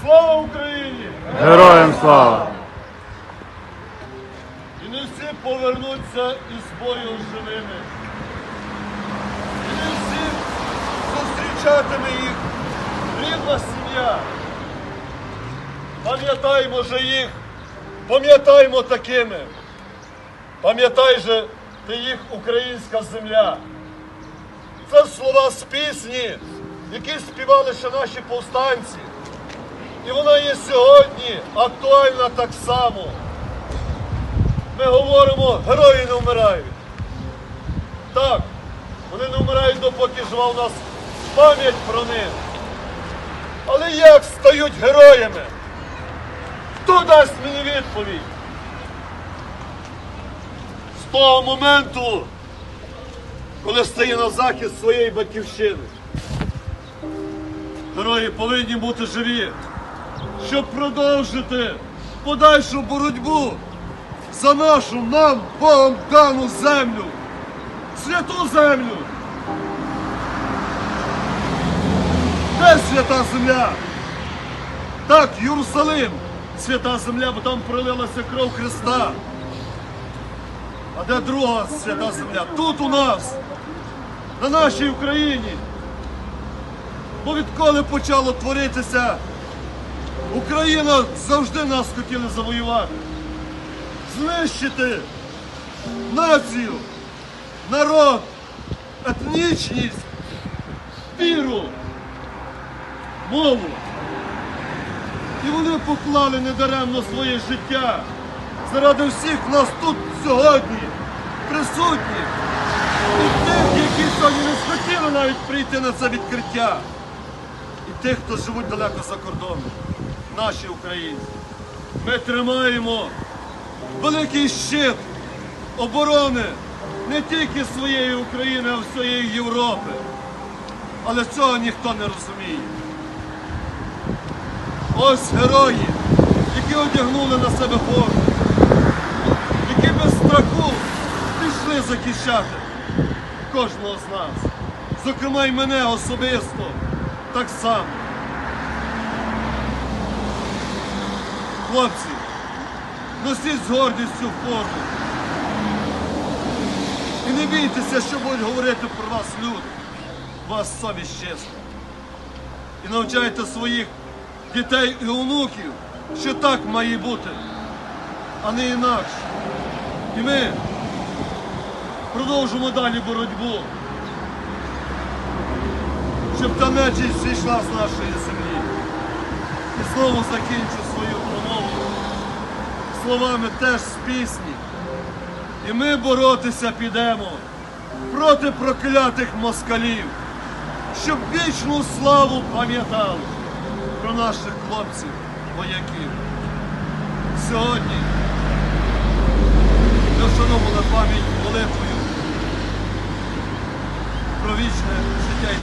Слава Україні! Героям слава! І не всі повернуться із бою живими. І не всі зустрічатиме їх рідна сім'я. Пам'ятаймо же їх, пам'ятаймо такими. Пам'ятай же, ти їх українська земля. Це слова з пісні, які співали ще наші повстанці. І вона є сьогодні актуальна так само. Ми говоримо, герої не вмирають. Так, вони не вмирають, допоки жива у нас пам'ять про них. Але як стають героями? Хто дасть мені відповідь? З того моменту, коли стає на захист своєї батьківщини. Герої повинні бути живі, щоб продовжити подальшу боротьбу за нашу нам Богом дану землю, святу землю. Де свята земля? Так, Єрусалим, свята земля, бо там пролилася кров Христа. А де друга свята земля? Тут у нас, на нашій Україні. Бо відколи почало творитися, Україна завжди нас хотіли завоювати знищити націю, народ, етнічність, віру, мову. І вони поклали недаремно своє життя заради всіх нас тут сьогодні, присутніх, і тих, які сьогодні не схотіли навіть прийти на це відкриття, тих, хто живуть далеко за кордоном, наші українці. Ми тримаємо великий щит оборони не тільки своєї України, а всієї Європи. Але цього ніхто не розуміє. Ось герої, які одягнули на себе форму, які без страху пішли захищати кожного з нас. Зокрема, і мене особисто так само. Хлопці, носіть з гордістю форму. І не бійтеся, що будуть говорити про вас люди. Вас совість чесна. І навчайте своїх дітей і онуків, що так має бути, а не інакше. І ми продовжимо далі боротьбу, щоб та нечість зійшла з нашої землі. І знову закінчу свою промову словами теж з пісні. І ми боротися підемо проти проклятих москалів, щоб вічну славу пам'ятали про наших хлопців, вояків. Сьогодні ми вшановували пам'ять молитвою про вічне життя.